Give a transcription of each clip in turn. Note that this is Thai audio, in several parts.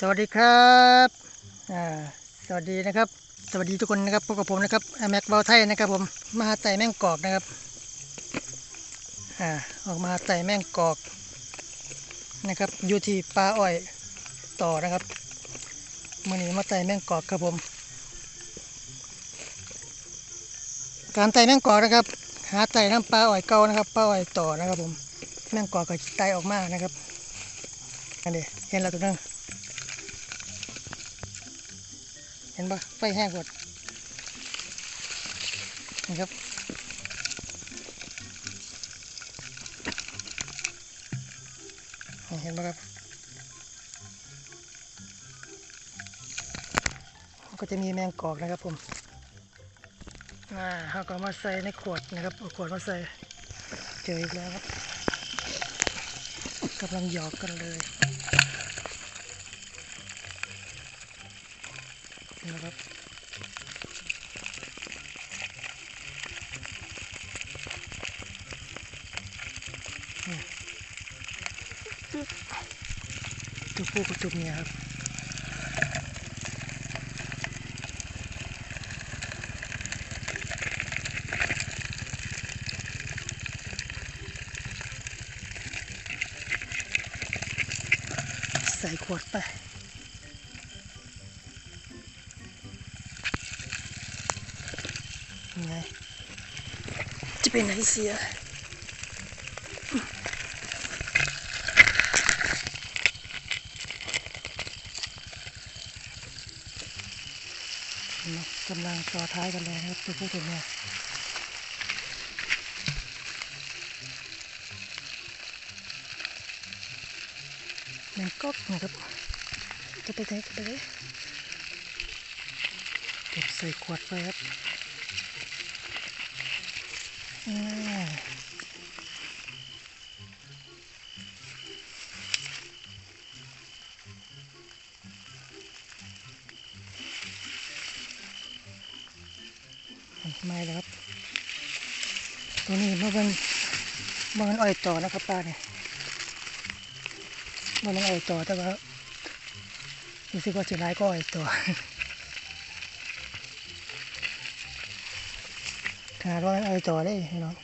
สวัสดีครับสวัสดีนะครับ สวัสดีทุกคนนะครับพบกับผมนะครับแม็กเบลไทยนะครับผมมาหาไต่แม่งกอกนะครับอ่าออกมาหาไต่แม่งกอกนะครับอยู่ที่ปลาอ้อยต่อนะครับมื่อนี้มาไต่แม่งกอกครับผม การไต่แม่งกอกนะครับ หาไต่น้ำปลาอ้อยเก่านะครับปลาอ้อยต่อนะครับผมแม่งกอกก็ไต่ออกมานะครับอันนี้เห็นแล้วตัวนึง เห็นปะไฟแห้งหมดนะครับเห็นปะครับ ก็จะมีแมงกอกนะครับผมอ่าเขาก็มาใส่ในขวดนะครับขวดมาใส่เจออีกแล้วครับกำลังหยอกกันเลย นะครับตัวผู้กับตัวเมียครับใส่ขวดไป ยังไง จะไปไหนเสียกำลังต่อท้ายกันเลยนะครับตัวผู้ตัวเมียแมงก๊อกนะครับจะไปไหนจะไปไหนเก็บใส่ขวดไปครับอ่า ไม่แล้วครับตัวนี้มันเป็นมันเป็นอ้อยต่อนะครับป้าเนี่ยมันเป็นอ้อยต่อแต่ว่ารู้สึกว่าจะร้ายก็อ้อยต่อ ขนาดว่ามันอ้อต่อได้พี่น้อง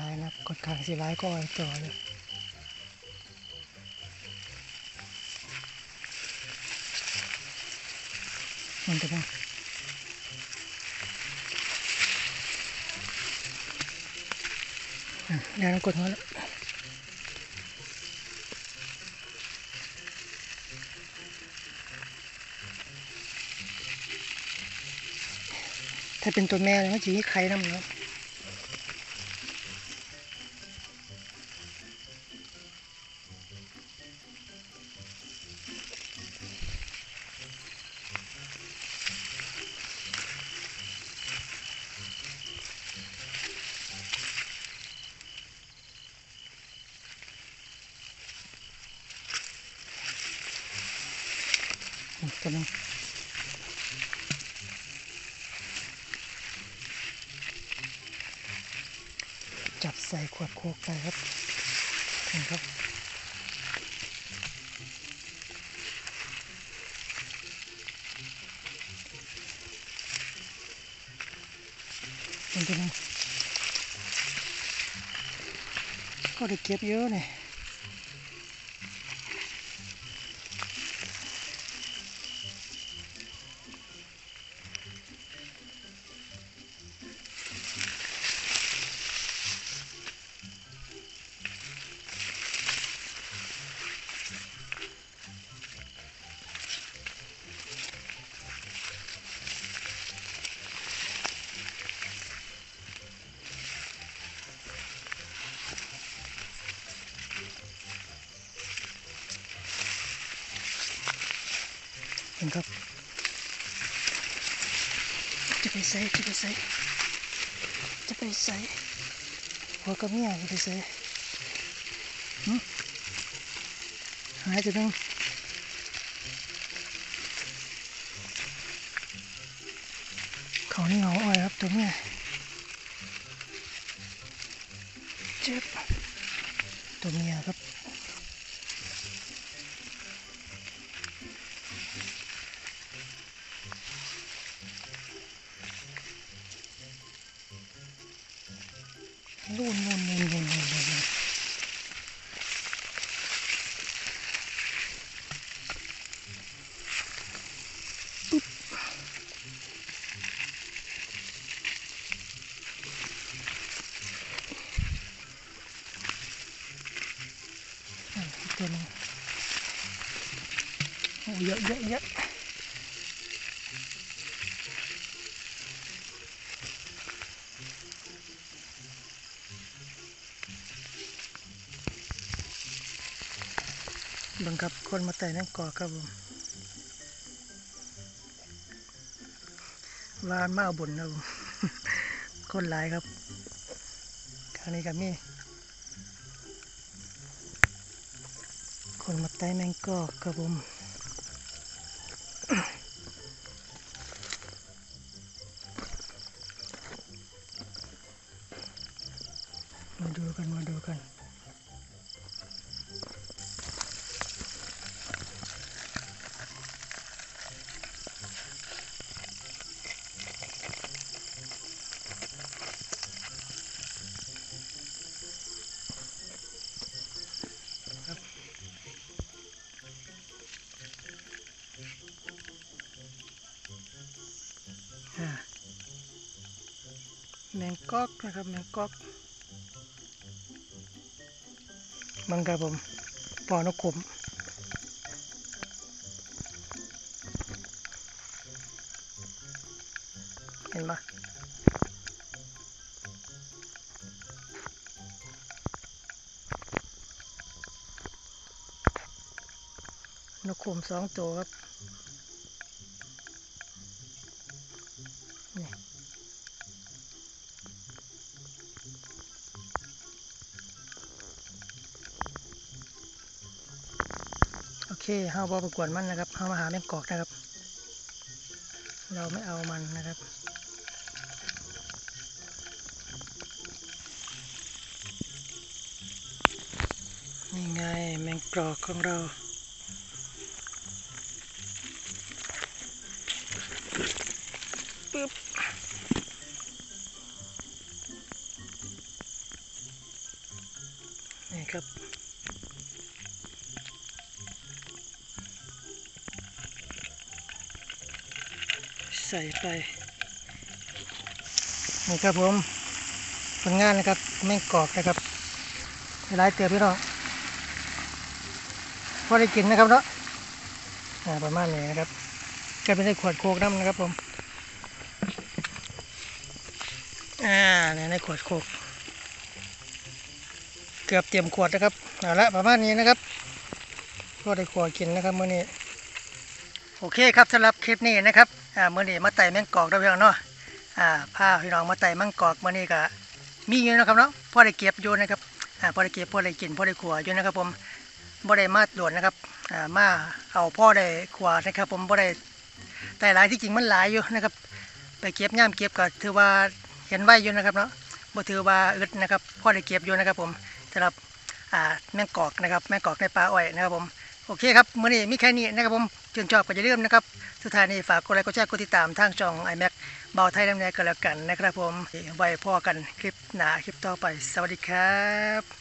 ร้ายนะครับกดขางสิร้ายก็อ้อยต่อเลยมันจะเป็นอะเดี๋ยวเรากดหัวแล้ว ถ้าเป็นตัวแม่เลยมันจะมีไข่น้ำเนาะอืมตัวนึง จับใส่ขวดโคกไปครับนี่ครับ เป็นยังไงก็ได้เก็บเยอะเลย เห็นครับ จะไปใส่จะไปใส่จะไปใส่หัวกับเมียจะไปใส่หึหายตัวหนึงเขานี่เหงาอ่อยครับตัวเมียเจ็บตัวเมียครับ luôn luôn luôn luôn luôn luôn. Túp. À, dậy dậy dậy. บังคับคนมาไต่นั่งกอครับผมวานมาเอาบุญนะผมคนหลายครับคราวนี้กับมี่คนมาไต่แมงกอกครับผมมาดูกันมาดูกัน แมงกอกนะครับแมงกอกมังครับผมปอนกขุมเห็นปะนกขุมสองตัวครับ เคเฮาบอประกวดมันนะครับเฮามาหาแมงกอกนะครับ เราไม่เอามันนะครับนี่ไงแมงกอกของเราปึ๊บนี่ครับ ใส่ไป นี่ครับผมผลงานนะครับแม่งกอกนะครับหลายเตียบพี่น้องพอได้กินนะครับเนาะอ่าประมาณนี้นะครับก็เป็นได้ขวดโคกน้ำนะครับผมอ่าเนี่ยในขวดโคกเกือบเตรียมขวดนะครับเอาละประมาณนี้นะครับก็ได้ขวดกินนะครับเมื้อนี้โอเคครับสำหรับคลิปนี้นะครับ อ่ามื้อนี้มาไต่แมงกอกได้เพียงเนาะอ่าพาพี่น้องมาไต่แมงกอกมื้อนี้ก็มีอยู่นะครับเนาะพอได้เก็บอยู่นะครับอ่าพอได้เก็บพอได้กินพอได้ขัวอยู่นะครับผมบ่ได้มาด่วนนะครับอ่ามาเอาพ่อได้ขัวนะครับ ผมบ่ได้แต่หลายที่จริงมันหลายอยู่นะครับ ไปเก็บย่ามเก็บก็ถือว่าเห็นไว้อยู่นะครับเนาะบ่ถือว่าอึดนะครับพ่อได้เก็บอยู่นะครับ ผมสำหรับอ่าแมงกอกนะครับแมงกอกในป่าอ้อยนะครับผม โอเคครับมื้อนี้มีแค่นี้นะครับผมชื่นชอบก็อย่าลืมนะครับ สุดท้ายนี้ฝากกดไลค์กดแชร์กดติดตามทางช่อง iMac เบาไทยดำเน่ก็แล้วกันนะครับผมไว้พ่อกันคลิปหนาคลิปต่อไป สวัสดีครับ